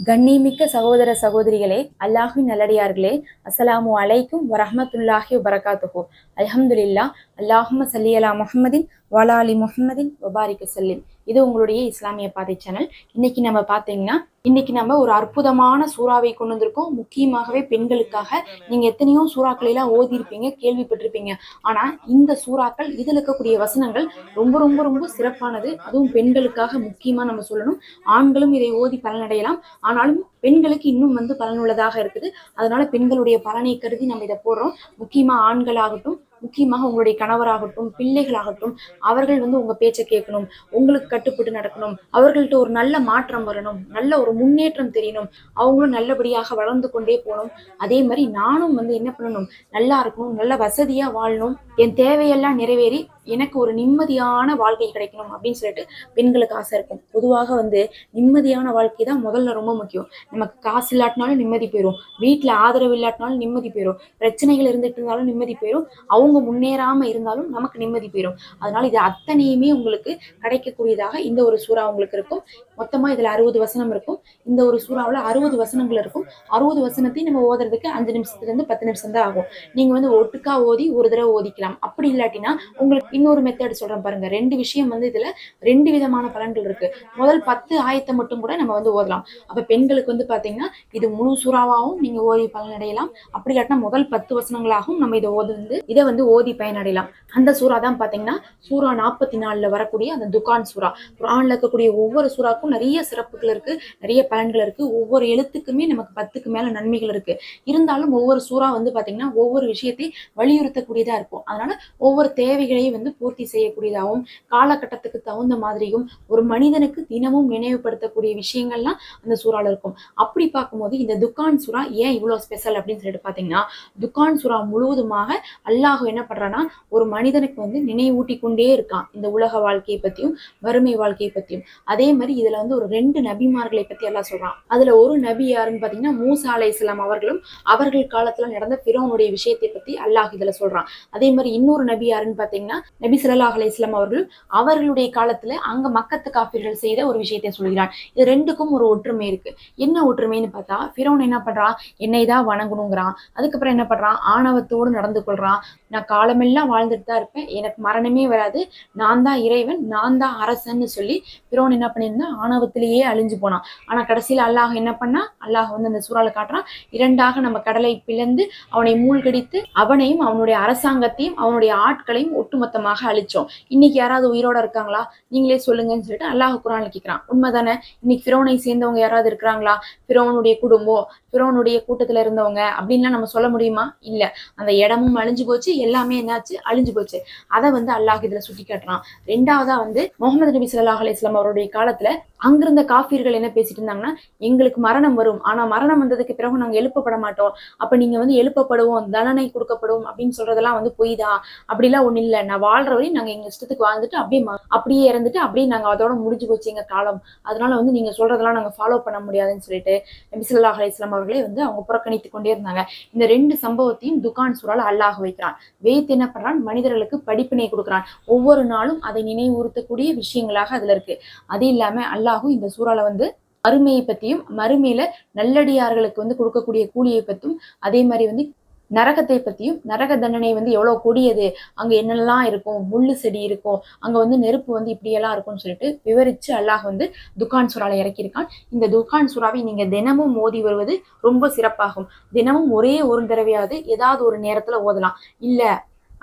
கண்ணிமிக்க சகோதர சகோதரிகளே அல்லாஹின் நல்லடியார்களே அஸ்ஸலாமு அலைக்கும் வரஹமத்துல்லாஹி வரகாத்துஹோ அலமதுல்லா அல்லாஹும சல்லி அலா முஹம்மதின் வலாலி முஹம்மதின் ஒபாரிக்கு செல்லின் இது உங்களுடைய இஸ்லாமிய பாதை சேனல் இன்னைக்கு நம்ம பார்த்தீங்கன்னா இன்னைக்கு நம்ம ஒரு அற்புதமான சூறாவை கொண்டு வந்திருக்கோம். முக்கியமாகவே பெண்களுக்காக நீங்க எத்தனையோ சூறாக்களை எல்லாம் ஓதி இருப்பீங்க கேள்விப்பட்டிருப்பீங்க. ஆனா இந்த சூறாக்கள் இதில் இருக்கக்கூடிய வசனங்கள் ரொம்ப ரொம்ப ரொம்ப சிறப்பானது. அதுவும் பெண்களுக்காக முக்கியமா நம்ம சொல்லணும். ஆண்களும் இதை ஓதி பலனடையலாம். ஆனாலும் பெண்களுக்கு இன்னும் வந்து பலனுள்ளதாக இருக்குது. அதனால பெண்களுடைய பலனை கருதி நம்ம இதை போடுறோம். முக்கியமா ஆண்களாகட்டும் முக்கியமாக உங்களுடைய கணவராகட்டும் பிள்ளைகளாகட்டும் அவர்கள் வந்து உங்க பேச்சை கேட்கணும் உங்களுக்கு கட்டுப்பட்டு நடக்கணும் அவர்கள்ட்ட ஒரு நல்ல மாற்றம் வரணும் நல்ல ஒரு முன்னேற்றம் தெரியணும் அவங்களும் நல்லபடியாக வளர்ந்து கொண்டே போகணும். அதே மாதிரி நானும் வந்து என்ன பண்ணணும்? நல்லா இருக்கணும் நல்ல வசதியா வாழணும். என் தேவையெல்லாம் நிறைவேறி எனக்கு ஒரு நிம்மதியான வாழ்க்கை கிடைக்கணும் அப்படின்னு சொல்லிட்டு பெண்களுக்கு ஆசை இருக்கும். பொதுவாக வந்து நிம்மதியான வாழ்க்கை தான் முதல்ல ரொம்ப முக்கியம். நமக்கு காசு இல்லாட்டினாலும் நிம்மதி போயிடும் வீட்டில் ஆதரவு இல்லாட்டினாலும் நிம்மதி போயிடும் பிரச்சனைகள் இருந்துட்டு இருந்தாலும் நிம்மதி போயிடும் அவங்க முன்னேறாம இருந்தாலும் நமக்கு நிம்மதி போயிடும் அதனால இது அத்தனையுமே உங்களுக்கு கிடைக்கக்கூடியதாக இந்த ஒரு சூறா உங்களுக்கு இருக்கும். மொத்தமா இதுல அறுபது வசனம் இருக்கும். இந்த ஒரு சூறாவில் அறுபது வசனங்கள் இருக்கும். அறுபது வசனத்தையும் நம்ம ஓதுறதுக்கு அஞ்சு நிமிஷத்துல இருந்து பத்து நிமிஷம் தான் ஆகும். நீங்க வந்து ஒட்டுக்கா ஓதி ஒரு தடவை ஓதிக்கலாம். அப்படி இல்லாட்டினா உங்களுக்கு இன்னொரு மெத்தட் சொல்றேன் பாருங்க. ரெண்டு விஷயம் வந்து இதுல ரெண்டு விதமான பலன்கள் இருக்கு. முதல் பத்து ஆயத்தை மட்டும் கூட நம்ம வந்து ஓதலாம். அப்ப பெண்களுக்கு வந்து பாத்தீங்கன்னா இது முழு சூறாவாகவும் நீங்க ஓதி பலனடையலாம். அப்படி இல்லாட்டினா முதல் பத்து வசனங்களாகவும் நம்ம இதை ஓது வந்து இதை வந்து ஓதி பயனடையலாம். அந்த சூறா தான் பாத்தீங்கன்னா சூறா நாற்பத்தி நாலுல வரக்கூடிய அந்த துகான் சூறா. குரான்ல இருக்கக்கூடிய ஒவ்வொரு சூறாக்கும் நிறைய சிறப்புகள் இருக்கு நிறைய பலன்கள் இருக்கு. ஒவ்வொரு எழுத்துக்குமே நமக்கு பத்துக்கு மேல நன்மைகள் இருக்கு. இருந்தாலும் ஒவ்வொரு சூறா வந்து பாத்தீங்கன்னா ஒவ்வொரு விஷயத்தையும் வலியுறுத்தக்கூடியதா இருக்கும். அதனால ஒவ்வொரு தேவைகளையும் வந்து வந்து பூர்த்தி செய்யக்கூடியதாகவும் காலகட்டத்துக்கு தகுந்த மாதிரியும் ஒரு மனிதனுக்கு தினமும் நினைவுபடுத்தக்கூடிய விஷயங்கள்லாம் அந்த சூறால இருக்கும். அப்படி பார்க்கும்போது இந்த துக்கான் சுறா ஏன் இவ்வளோ ஸ்பெஷல் அப்படின்னு சொல்லிட்டு பார்த்தீங்கன்னா துக்கான் சுறா முழுவதுமாக அல்லாஹ் என்ன பண்ணுறான்னா ஒரு மனிதனுக்கு வந்து நினைவூட்டி கொண்டே இருக்கான். இந்த உலக வாழ்க்கையை பற்றியும் வறுமை வாழ்க்கையை பற்றியும் அதே மாதிரி இதில் வந்து ஒரு ரெண்டு நபிமார்களை பற்றி எல்லாம் சொல்கிறான் அதில் ஒரு நபி யாருன்னு பார்த்தீங்கன்னா மூசா அலை இஸ்லாம் அவர்களும் அவர்கள் காலத்தில் நடந்த பிறவனுடைய விஷயத்தை பற்றி அல்லாஹ் இதில் சொல்கிறான் அதே மாதிரி இன்னொரு நபி யாருன்னு பார்த்தீங்கன்னா நபி ஸல்லல்லாஹு அலிஸ்லாம் அவர்கள் அவர்களுடைய காலத்துல அங்க மக்கத்து காப்பீர்கள் செய்த ஒரு விஷயத்தை சொல்கிறான் இது ரெண்டுக்கும் ஒரு ஒற்றுமை இருக்கு. என்ன ஒற்றுமைன்னு பார்த்தா பிறவன் என்ன பண்றான் என்னை தான் வணங்கணுங்கிறான். அதுக்கப்புறம் என்ன பண்றான் ஆணவத்தோடு நடந்து கொள்றான். நான் காலமெல்லாம் வாழ்ந்துட்டு தான் இருப்பேன். எனக்கு மரணமே வராது. நான் தான் இறைவன் நான் தான் அரசன்னு சொல்லி பிறவன் என்ன பண்ணியிருந்தான் ஆணவத்திலேயே அழிஞ்சு போனான். ஆனா கடைசியில் அல்லாஹ் என்ன பண்ணா? அல்லாஹ் வந்து அந்த சூறால காட்டுறான். இரண்டாக நம்ம கடலை பிளந்து அவனை மூழ்கடித்து அவனையும் அவனுடைய அரசாங்கத்தையும் அவனுடைய ஆட்களையும் மொத்தமாக அழிச்சோம். இன்னைக்கு யாராவது உயிரோட இருக்காங்களா? நீங்களே சொல்லுங்கன்னு சொல்லிட்டு அல்லாஹ் குரான் கேட்கிறான் உண்மைதானே? இன்னைக்கு பிரோனை சேர்ந்தவங்க யாராவது இருக்கிறாங்களா பிரோனுடைய குடும்பம் பிரோனுடைய கூட்டத்துல இருந்தவங்க அப்படின்லாம் நம்ம சொல்ல முடியுமா? இல்ல. அந்த இடமும் அழிஞ்சு போச்சு எல்லாமே என்னாச்சு? அழிஞ்சு போச்சு. அதை வந்து அல்லாஹ் இதுல சுட்டி காட்டுறான் ரெண்டாவதா வந்து முகமது நபி சல்லாஹ் அலைஹி அவருடைய காலத்துல அங்கிருந்த காஃபியர்கள் என்ன பேசிட்டு இருந்தாங்கன்னா எங்களுக்கு மரணம் வரும். ஆனா மரணம் வந்ததுக்கு பிறகு நாங்க எழுப்பப்பட மாட்டோம். அப்ப நீங்க வந்து எழுப்பப்படுவோம் தண்டனை கொடுக்கப்படும் அப்படின்னு சொல்றதெல்லாம் வந்து பொய் தான் அப்படிலாம் ஒண்ணு இல்ல. நான் வாழ்ற வரையும் நாங்க எங்க இஷ்டத்துக்கு வாழ்ந்துட்டு அப்படியே அப்படியே இறந்துட்டு அப்படியே நாங்க அதோட முடிஞ்சு போச்சு எங்க காலம். அதனால வந்து நீங்க சொல்றதெல்லாம் நாங்க ஃபாலோ பண்ண முடியாதுன்னு சொல்லிட்டு நபிசுல்லா ஸல்லல்லாஹு அவர்களே வந்து அவங்க புறக்கணித்து கொண்டே இருந்தாங்க. இந்த ரெண்டு சம்பவத்தையும் துகான் சூறால் அல்லாஹ் வைக்கிறான். வைத்து என்ன பண்றான்? மனிதர்களுக்கு படிப்பினை கொடுக்குறான். ஒவ்வொரு நாளும் அதை நினைவுறுத்தக்கூடிய விஷயங்களாக அதுல இருக்கு. அது இல்லாம அல்லாஹும் இந்த சூறால வந்து மறுமையை பத்தியும் மறுமையில நல்லடியார்களுக்கு வந்து கொடுக்கக்கூடிய கூலியை பத்தியும் அதே மாதிரி வந்து நரகத்தை பத்தியும் நரக தண்டனை வந்து எவ்வளவு கொடியது அங்க என்னெல்லாம் இருக்கும் முள்ளு செடி இருக்கும் அங்க வந்து நெருப்பு வந்து இப்படியெல்லாம் இருக்கும்னு சொல்லிட்டு விவரிச்சு அல்லாஹ் வந்து துக்கான் சுறால இறக்கியிருக்கான். இந்த துக்கான் சுறாவை நீங்க தினமும் மோதி வருவது ரொம்ப சிறப்பாகும். தினமும் ஒரே ஒரு தடவையாவது ஏதாவது ஒரு நேரத்துல ஓதலாம். இல்ல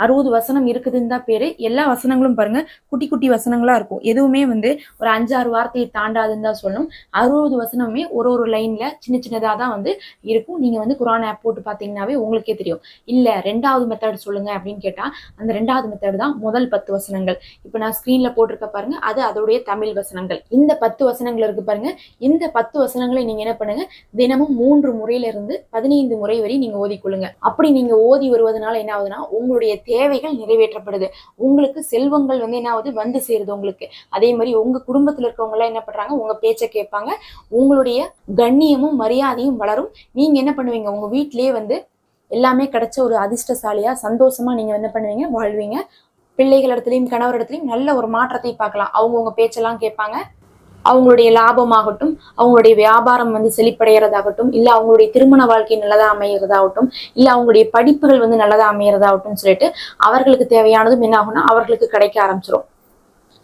அறுபது வசனம் இருக்குதுன்னு தான் பேரு. எல்லா வசனங்களும் பாருங்க குட்டி குட்டி வசனங்களா இருக்கும். எதுவுமே வந்து ஒரு அஞ்சாறு வார்த்தையை தாண்டாதுன்னு தான் சொல்லணும். அறுபது வசனமே ஒரு ஒரு லைன்ல சின்ன சின்னதா தான் வந்து இருக்கும். நீங்க வந்து குரான் ஆப் போட்டு பாத்தீங்கன்னாவே உங்களுக்கே தெரியும். இல்ல ரெண்டாவது மெத்தட் சொல்லுங்க அப்படின்னு கேட்டா அந்த ரெண்டாவது மெத்தட் தான் முதல் பத்து வசனங்கள். இப்போ நான் ஸ்கிரீன்ல போட்டிருக்க பாருங்க அது அதோடைய தமிழ் வசனங்கள். இந்த பத்து வசனங்கள் இருக்கு பாருங்க. இந்த பத்து வசனங்களை நீங்க என்ன பண்ணுங்க தினமும் மூன்று முறையில இருந்து பதினைந்து முறை வரை நீங்க ஓதிக்கொள்ளுங்க. அப்படி நீங்க ஓதி வருவதனால என்ன ஆகுதுன்னா உங்களுடைய தேவைகள் நிறைவேற்றப்படுது. உங்களுக்கு செல்வங்கள் வந்து என்ன ஆகுது வந்து சேருது உங்களுக்கு. அதே மாதிரி உங்க குடும்பத்துல இருக்கறவங்கெல்லாம் என்ன பண்றாங்க? உங்க பேச்சை கேட்பாங்க. உங்களுடைய கண்ணியமும் மரியாதையும் வளரும். நீங்க என்ன பண்ணுவீங்க? உங்க வீட்டிலேயே வந்து எல்லாமே கிடைச்ச ஒரு அதிர்ஷ்டசாலியா சந்தோஷமா நீங்க என்ன பண்ணுவீங்க? வாழ்வீங்க. பிள்ளைகள் இடத்துலையும் கணவர் இடத்துலையும் நல்ல ஒரு மாற்றத்தை பார்க்கலாம். அவங்க உங்க பேச்செல்லாம் கேட்பாங்க. அவங்களுடைய லாபமாகட்டும் அவங்களுடைய வியாபாரம் வந்து செழிப்படைகிறதாகட்டும் இல்லை அவங்களுடைய திருமண வாழ்க்கை நல்லதா அமைகிறதாகட்டும் இல்லை அவங்களுடைய படிப்புகள் வந்து நல்லதா அமைகிறதாகட்டும் சொல்லிட்டு அவர்களுக்கு தேவையானதும் என்ன ஆகும்னா அவர்களுக்கு கிடைக்க ஆரம்பிச்சிடும்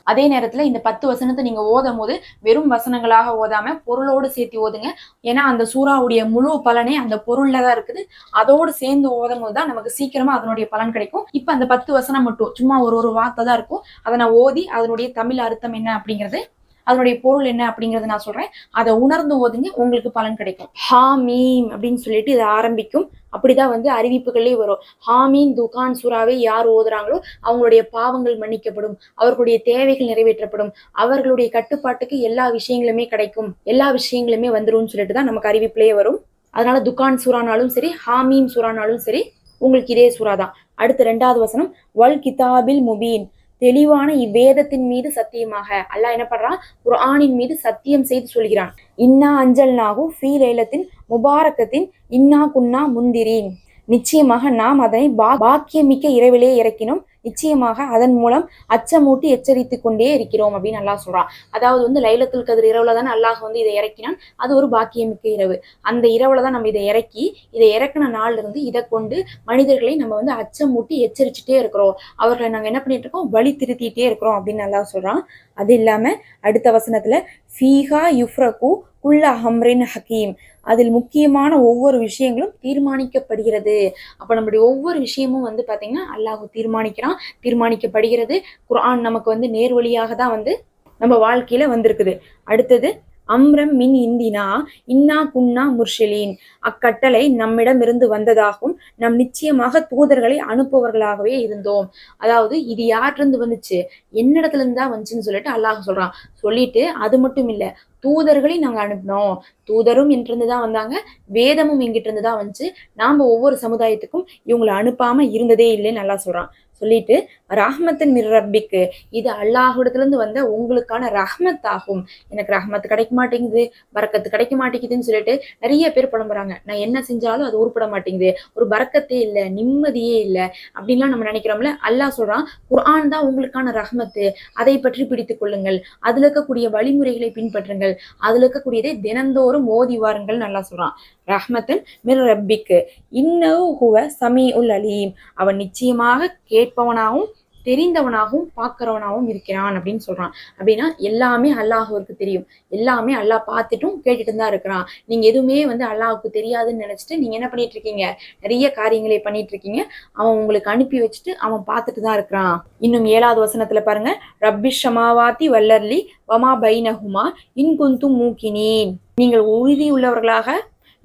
அதே நேரத்துல இந்த பத்து வசனத்தை நீங்க ஓதும் போது வெறும் வசனங்களாக ஓதாம பொருளோடு சேர்த்து ஓதுங்க. ஏன்னா அந்த சூறாவுடைய முழு பலனே அந்த பொருளில் தான் இருக்குது. அதோடு சேர்ந்து ஓதும் போது தான் நமக்கு சீக்கிரமா அதனுடைய பலன் கிடைக்கும். இப்ப அந்த பத்து வசனம் மட்டும் சும்மா ஒரு ஒரு வார்த்தை தான் இருக்கும். அதை நான் ஓதி அதனுடைய தமிழ் அர்த்தம் என்ன அப்படிங்கிறது அதனுடைய பொருள் என்ன அப்படிங்கறத நான் சொல்றேன். அதை உணர்ந்து ஓதுங்க உங்களுக்கு பலன் கிடைக்கும். ஹாமீம் அப்படின்னு சொல்லிட்டு இது ஆரம்பிக்கும். அப்படிதான் வந்து அறிவிப்புகளே வரும். ஹாமீன் துகான் சுறாவை யார் ஓதுறாங்களோ அவங்களுடைய பாவங்கள் மன்னிக்கப்படும். அவர்களுடைய தேவைகள் நிறைவேற்றப்படும். அவர்களுடைய கட்டுப்பாட்டுக்கு எல்லா விஷயங்களுமே கிடைக்கும். எல்லா விஷயங்களுமே வந்துரும்னு சொல்லிட்டு தான் நமக்கு அறிவிப்புலயே வரும். அதனால துகான் சூறானாலும் சரி ஹாமீம் சூறானாலும் சரி உங்களுக்கு இதே சூறா தான் அடுத்த ரெண்டாவது வசனம் வல் கிதாபில் முபீன். தெளிவான இவ்வேதத்தின் மீது சத்தியமாக. அல்லாஹ் என்ன பண்றான்? குரானின் மீது சத்தியம் செய்து சொல்கிறான். இன்னா அஞ்சல் நாகு ஃபீ லைலத்தின் முபாரக்கத்தின் இன்னா குன்னா முந்திரீன். நிச்சயமாக நாம் அதனை பா பாக்கியமிக்க இரவிலே இறக்கினோம். நிச்சயமாக அதன் மூலம் அச்சமூட்டி எச்சரித்து கொண்டே இருக்கிறோம் அப்படின்னு அல்லாஹ் சொல்றான். அதாவது வந்து லைலத்துல் கதிர் இரவுல தான் அல்லாஹ் வந்து இதை இறக்கினான். அது ஒரு பாக்கியமிக்க இரவு. அந்த இரவுல தான் நம்ம இதை இறக்கி இதை இறக்குன நாள்ல இருந்து இதை கொண்டு மனிதர்களை நம்ம வந்து அச்சமூட்டி எச்சரிச்சுட்டே இருக்கிறோம். அவர்களை நாங்க என்ன பண்ணிட்டு இருக்கோம்? வழி திருத்திட்டே இருக்கிறோம் அப்படின்னு நல்லா சொல்றான். அது இல்லாம அடுத்த வசனத்துல ஃபீஹா யுஃப்ரகு குல்ல ஹம்ரின் ஹக்கீம் அதில் முக்கியமான ஒவ்வொரு விஷயங்களும் தீர்மானிக்கப்படுகிறது. அப்போ நம்மளுடைய ஒவ்வொரு விஷயமும் வந்து பாத்தீங்கன்னா அல்லாஹ் தீர்மானிக்கிறான். தீர்மானிக்கப்படுகிறது. குர்ஆன் நமக்கு வந்து நேர்வழியாக தான் வந்து நம்ம வாழ்க்கையில வந்திருக்குது. அடுத்தது அம்ரம் மின் இந்தினா இன்னா குன்னா முர்ஷிலீன். அக்கட்டளை நம்மிடமிருந்து வந்ததாகவும் நம் நிச்சயமாக தூதர்களை அனுப்புவர்களாகவே இருந்தோம். அதாவது இது யார்கிட்ட வந்துச்சு? என்னிடத்துல இடத்துல தான் வந்துச்சுன்னு சொல்லிட்டு அல்லாஹ் சொல்றான். சொல்லிட்டு அது மட்டும் இல்ல தூதர்களை நாங்க அனுப்பினோம். தூதரும் எங்கிருந்து தான் வந்தாங்க வேதமும் எங்கிட்ட இருந்து தான் வந்துச்சு. நாம ஒவ்வொரு சமுதாயத்துக்கும் இவங்களை அனுப்பாம இருந்ததே இல்லைன்னு நல்லா சொல்றான். சொல்லிட்டு ரஹ்மத்தின் மிர் ரப்பிக்கு இது அல்லாஹிடத்துல இருந்து வந்த உங்களுக்கான ரஹ்மத் ஆகும் எனக்கு ரஹ்மத் கிடைக்க மாட்டேங்குது பரக்கத்து கிடைக்க மாட்டேங்குதுன்னு சொல்லிட்டு நிறைய பேர் புலம்புறாங்க. நான் என்ன செஞ்சாலும் அது உருப்பட மாட்டேங்குது. ஒரு பறக்கத்தே இல்லை நிம்மதியே இல்லை அப்படின்லாம் நம்ம நினைக்கிறோம்ல. அல்லாஹ் சொல்றான் குர்ஆன் தான் உங்களுக்கான ரஹ்மத்து. அதை பற்றி பிடித்துக் கொள்ளுங்கள். அதுல இருக்கக்கூடிய வழிமுறைகளை பின்பற்றுங்கள். அதுல இருக்கக்கூடியதை தினந்தோறும் மோதி வாருங்கள் நல்லா சொல்றான். ரஹ்மத்தன் மிர் ரப்பிக்கு இன்னவு ஹுவ சமீ உல் அலீம். அவன் நிச்சயமாக கேட்பவனாகவும் தெரிந்தவனாகவும் பார்க்கறவனாகவும் இருக்கிறான் அப்படின்னு சொல்றான். அப்படின்னா எல்லாமே அல்லாஹுவருக்கு தெரியும். எல்லாமே அல்லாஹ் பார்த்துட்டும் கேட்டுட்டு தான் இருக்கிறான். நீங்க எதுவுமே வந்து அல்லாஹுக்கு தெரியாதுன்னு நினைச்சிட்டு நீங்க என்ன பண்ணிட்டு இருக்கீங்க? நிறைய காரியங்களை பண்ணிட்டு இருக்கீங்க. அவன் உங்களுக்கு அனுப்பி வச்சுட்டு அவன் பார்த்துட்டு தான் இருக்கிறான். இன்னும் ஏழாவது வசனத்துல பாருங்க. ரப்பி ஷமாவாத்தி வல்லர்லி வமா பைனஹுமா இன்குந்தும் மூக்கினீன். நீங்கள் உறுதி உள்ளவர்களாக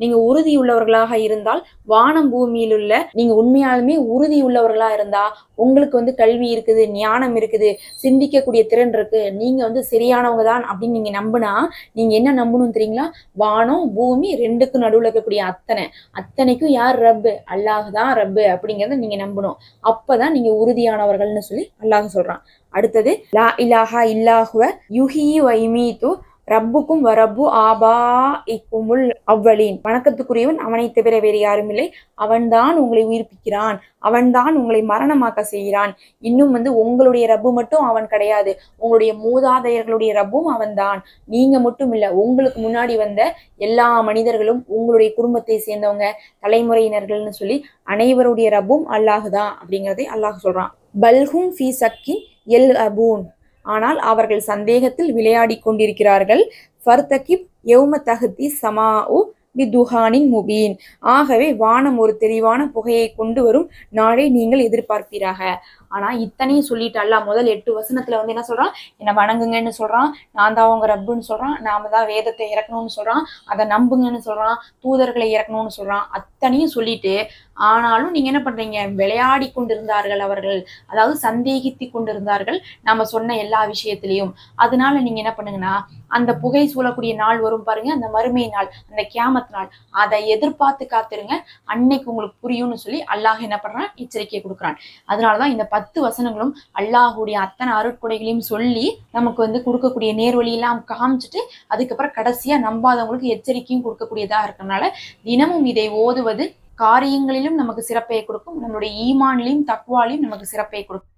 நீங்க உறுதி உள்ளவர்களாக இருந்தால் வானம் பூமியில் உள்ள நீங்க உண்மையாலுமே உறுதி உள்ளவர்களா இருந்தா உங்களுக்கு வந்து கல்வி இருக்குது ஞானம் இருக்குது சிந்திக்கக்கூடிய திறன் இருக்கு நீங்க வந்து சரியானவங்க தான் அப்படின்னு நீங்க நம்பினா நீங்க என்ன நம்பணும் தெரியுங்களா? வானம் பூமி ரெண்டுக்கும் நடுவுல இருக்கக்கூடிய அத்தனை. அத்தனைக்கும் யார் ரப்பு? அல்லாஹ் தான் ரப்பு அப்படிங்கிறத நீங்க நம்பணும். அப்பதான் நீங்க உறுதியானவர்கள்னு சொல்லி அல்லாஹ் சொல்றான். அடுத்தது லா இலாஹா இல்லாஹுவ யுஹி வைமீத்து ரப்புக்கும் வரப்பு ஆபா இக்குமுல் அவ்வளின். வணக்கத்துக்குரியவன் அவனை தவிர வேறு யாரும் இல்லை. அவன்தான் உங்களை உயிர்ப்பிக்கிறான். அவன்தான் உங்களை மரணமாக்க செய்கிறான். இன்னும் வந்து உங்களுடைய ரப்பு மட்டும் அவன் கிடையாது. உங்களுடைய மூதாதையர்களுடைய ரப்பும் அவன்தான். நீங்க மட்டும் இல்லை உங்களுக்கு முன்னாடி வந்த எல்லா மனிதர்களும் உங்களுடைய குடும்பத்தை சேர்ந்தவங்க தலைமுறையினர்கள்னு சொல்லி அனைவருடைய ரப்பும் அல்லாஹு தான் அப்படிங்கிறதை அல்லாஹ் சொல்றான். பல்ஹும் ஃபி சக்கின் எல் அபூன். ஆனால் அவர்கள் சந்தேகத்தில் விளையாடிக் கொண்டிருக்கிறார்கள். ஃபர்தகிப் யௌம தஹதி உ பிதுஹானின் முபீன். ஆகவே வானம் ஒரு தெளிவான புகையை கொண்டு வரும். நாளை நீங்கள் எதிர்பார்ப்பீராக. ஆனா இத்தனையும் சொல்லிட்டு அல்லா முதல் எட்டு வசனத்துல வந்து என்ன சொல்றான்? என்ன வணங்குங்கன்னு சொல்றான் நான் தான் அவங்க ரப்புன்னு சொல்றான் நாம தான் வேதத்தை இறக்கணும்னு சொல்றான் அதை நம்புங்கன்னு சொல்றான் தூதர்களை இறக்கணும்னு சொல்றான் அத்தனையும் சொல்லிட்டு ஆனாலும் நீங்க என்ன பண்றீங்க? விளையாடி கொண்டிருந்தார்கள் அவர்கள். அதாவது சந்தேகித்து கொண்டிருந்தார்கள் நாம சொன்ன எல்லா விஷயத்திலையும். அதனால நீங்க என்ன பண்ணுங்கன்னா அந்த புகை சூழக்கூடிய நாள் வரும் பாருங்க அந்த மறுமை நாள் அந்த கேமத் நாள். அதை எதிர்பார்த்து காத்துருங்க அன்னைக்கு உங்களுக்கு புரியும்னு சொல்லி அல்லாஹ் என்ன பண்றான்? எச்சரிக்கை கொடுக்குறான். அதனாலதான் இந்த பத்து பத்து வசனங்களும் அல்லாஹுடைய அத்தனை அருட்கொடைகளையும் சொல்லி நமக்கு வந்து கொடுக்கக்கூடிய நேர்வழியெல்லாம் காமிச்சிட்டு அதுக்கப்புறம் கடைசியா நம்பாதவங்களுக்கு எச்சரிக்கையும் கொடுக்கக்கூடியதா இருக்கிறனால தினமும் இதை ஓதுவது காரியங்களிலும் நமக்கு சிறப்பை கொடுக்கும் நம்மளுடைய ஈமான்லையும் தக்குவாலையும் நமக்கு சிறப்பை கொடுக்கும்.